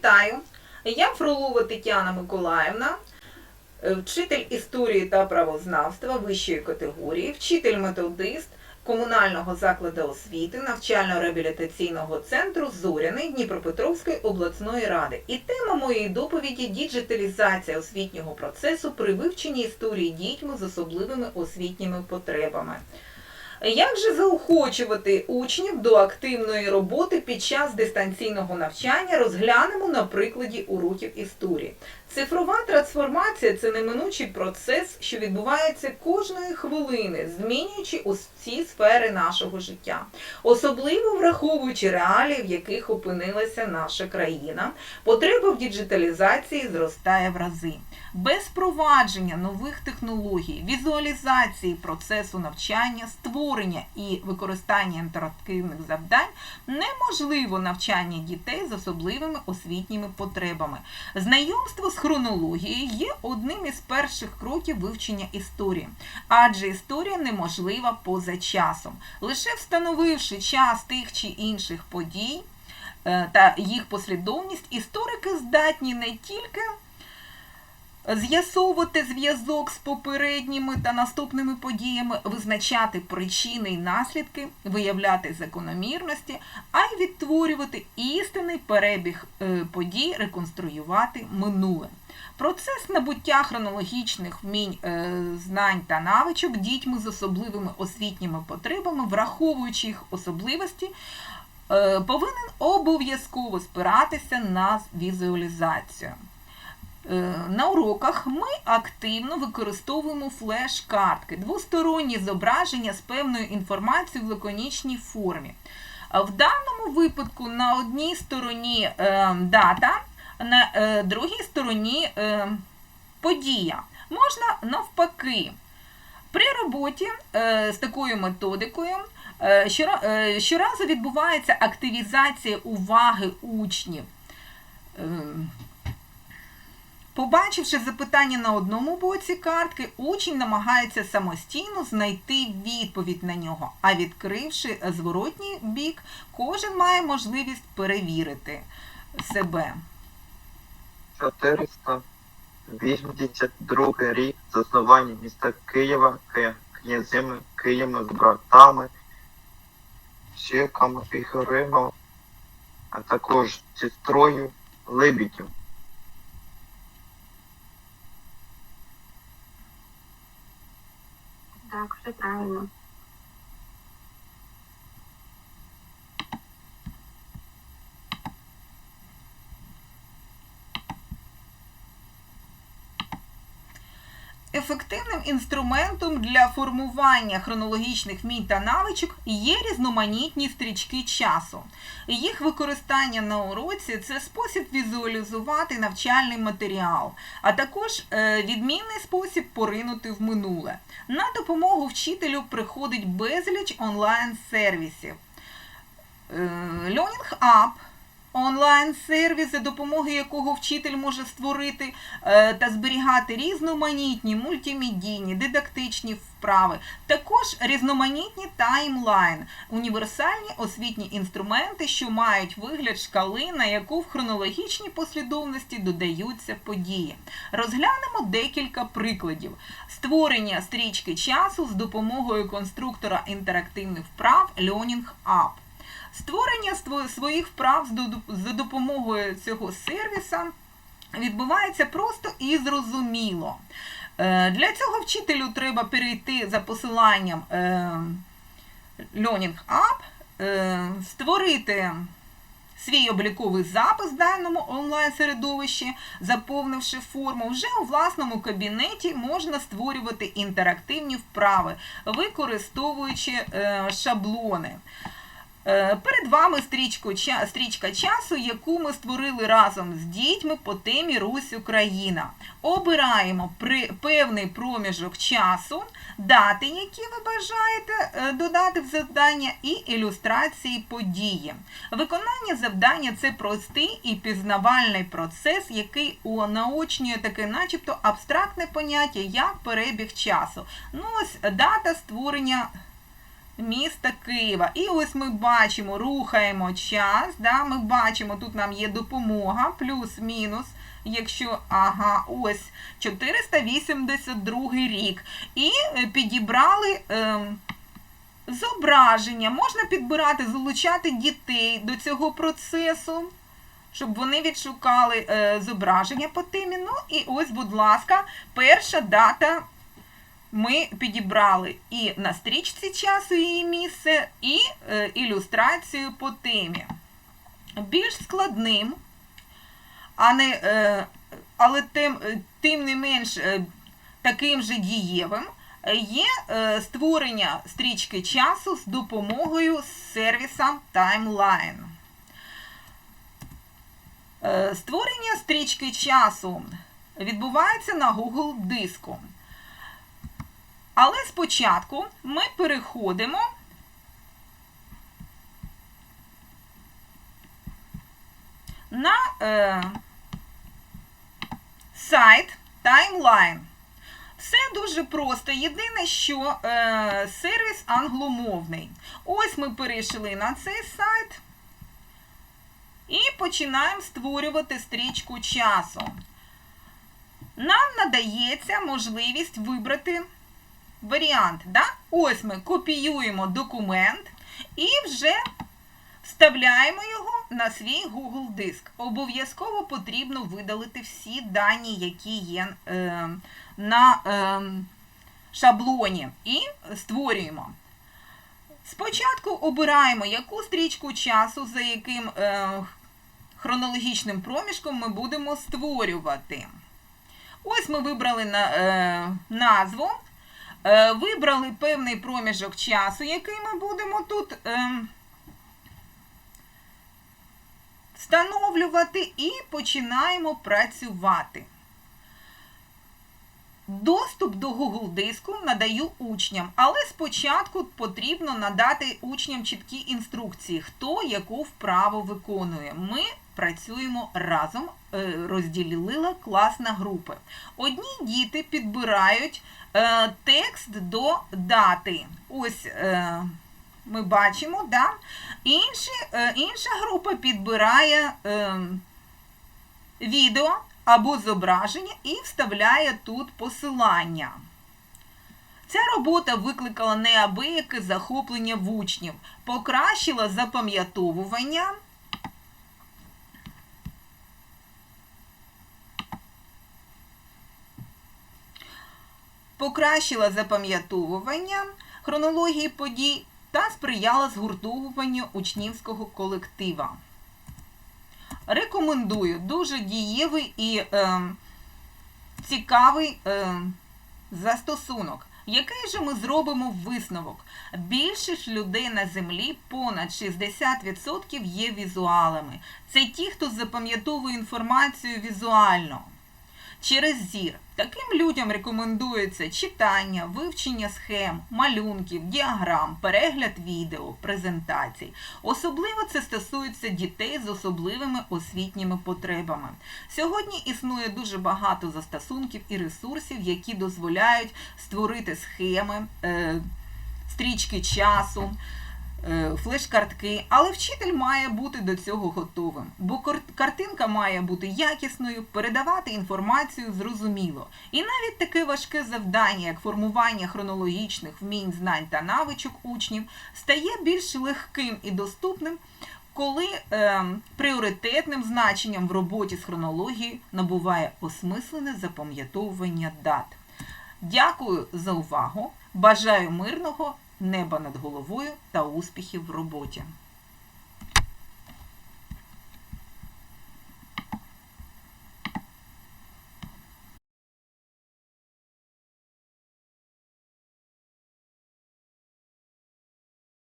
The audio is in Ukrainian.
Вітаю! Я Фролова Тетяна Миколаївна, е, вчитель історії та правознавства вищої категорії, вчитель-методист комунального закладу освіти навчально-реабілітаційного центру Зоряний Дніпропетровської обласної ради. І тема моєї доповіді діджиталізація освітнього процесу при вивченні історії дітьми з особливими освітніми потребами. Як же заохочувати учнів до активної роботи під час дистанційного навчання розглянемо на прикладі уроків історії. Цифрова трансформація це неминучий процес, що відбувається кожної хвилини, змінюючи усі сфери нашого життя, особливо враховуючи реалії, в яких опинилася наша країна. Потреба в діджиталізації зростає в рази. Без впровадження нових технологій, візуалізації процесу навчання, створення і використання інтерактивних завдань неможливо навчання дітей з особливими освітніми потребами. Знайомство з хронологією є одним із перших кроків вивчення історії, адже історія неможлива поза часом. Лише встановивши час тих чи інших подій е, та їх послідовність, історики здатні не тільки з'ясовувати зв'язок з попередніми та наступними подіями, визначати причини і наслідки, виявляти закономірності, а й відтворювати істинний перебіг е, подій, реконструювати минуле. Процес набуття хронологічних вмінь, е, знань та навичок дітьми з особливими освітніми потребами, враховуючи їх особливості, е, повинен обов'язково спиратися на візуалізацію. Е, На уроках ми активно використовуємо флеш-картки, двосторонні зображення з певною інформацією в лаконічній формі. В даному випадку на одній стороні е, дата, на е, другій стороні подія. Можна навпаки. При роботі з такою методикою щора- щоразу відбувається активізація уваги учнів. Е, Побачивши запитання на одному боці картки, учень намагається самостійно знайти відповідь на нього, а відкривши зворотній бік, кожен має можливість перевірити себе. 482 рік заснування міста Києва Ки- князями Києва з братами, Щеком і Гримом, а також сестрою Либідю. Так, все правильно. Інструментом для формування хронологічних вмінь та навичок є різноманітні стрічки часу. Їх використання на уроці це спосіб візуалізувати навчальний матеріал, а також е, відмінний спосіб поринути в минуле. На допомогу вчителю приходить безліч онлайн-сервісів. Е, Learning App онлайн-сервіс, за допомогою якого вчитель може створити е, та зберігати різноманітні мультимедійні, дидактичні вправи, також різноманітні таймлайн, універсальні освітні інструменти, що мають вигляд шкали, на яку в хронологічній послідовності додаються події. Розглянемо декілька прикладів. Створення стрічки часу з допомогою конструктора інтерактивних вправ Learning App. Створення своїх вправ за допомогою цього сервіса відбувається просто і зрозуміло. Е, Для цього вчителю треба перейти за посиланням е, Learning App, е, створити свій обліковий запис в даному онлайн-середовищі, заповнивши форму, вже у власному кабінеті можна створювати інтерактивні вправи, використовуючи шаблони. Е, Перед вами стрічку, стрічка часу, яку ми створили разом з дітьми по темі Русь Україна. Обираємо при, певний проміжок часу, дати, які ви бажаєте е, додати в завдання, і ілюстрації події. Виконання завдання це простий і пізнавальний процес, який наочнює таке начебто абстрактне поняття, як перебіг часу. Ну ось дата створення міста Києва. І ось ми бачимо, рухаємо час. Да? Ми бачимо, тут нам є допомога, плюс-мінус. Якщо, ага, ось 482 рік. І е, підібрали ем, зображення. Можна підбирати, залучати дітей до цього процесу, щоб вони відшукали е, зображення по темі. Ну і ось, будь ласка, перша дата ми підібрали і на стрічці часу її місце, і е, ілюстрацію по темі. Більш складним, а не, е, але тим, е, тим не менш таким же дієвим, є створення стрічки часу з допомогою сервіса Timeline. Створення стрічки часу відбувається на Google диску. Але спочатку ми переходимо на е, сайт Timeline. Все дуже просто. Єдине, що е, сервіс англомовний. Ось ми перейшли на цей сайт і починаємо створювати стрічку часу. Нам надається можливість вибрати варіант. Да? Ось ми копіюємо документ і вже вставляємо його на свій Google диск. Обов'язково потрібно видалити всі дані, які є е, на е, шаблоні, і створюємо. Спочатку обираємо, яку стрічку часу, за яким е, хронологічним проміжком ми будемо створювати. Ось ми вибрали на, е, назву. Е, Вибрали певний проміжок часу, який ми будемо тут е, встановлювати, і починаємо працювати. Доступ до Google диску надаю учням, але спочатку потрібно надати учням чіткі інструкції, хто яку вправу виконує. Ми працюємо разом, е, розділили клас на групи. Одні діти підбирають е, текст до дати. Ось е, ми бачимо, да? Інші, інша група підбирає відео або зображення і вставляє тут посилання. Ця робота викликала неабияке захоплення в учнів, покращила запам'ятовування. Покращила запам'ятовування хронології подій та сприяла згуртовуванню учнівського колектива. Рекомендую дуже дієвий і е, цікавий е, застосунок. Який же ми зробимо висновок? Більшість людей на землі, понад 60% є візуалами. Це ті, хто запам'ятовує інформацію візуально. Через зір. Таким людям рекомендується читання, вивчення схем, малюнків, діаграм, перегляд відео, презентацій. Особливо це стосується дітей з особливими освітніми потребами. Сьогодні існує дуже багато застосунків і ресурсів, які дозволяють створити схеми, е, стрічки часу. Е, Флеш-картки, але вчитель має бути до цього готовим, бо картинка має бути якісною, передавати інформацію зрозуміло. І навіть таке важке завдання, як формування хронологічних вмінь, знань та навичок учнів, стає більш легким і доступним, коли е, пріоритетним значенням в роботі з хронологією набуває осмислене запам'ятовування дат. Дякую за увагу! Бажаю мирного неба над головою та успіхів в роботі.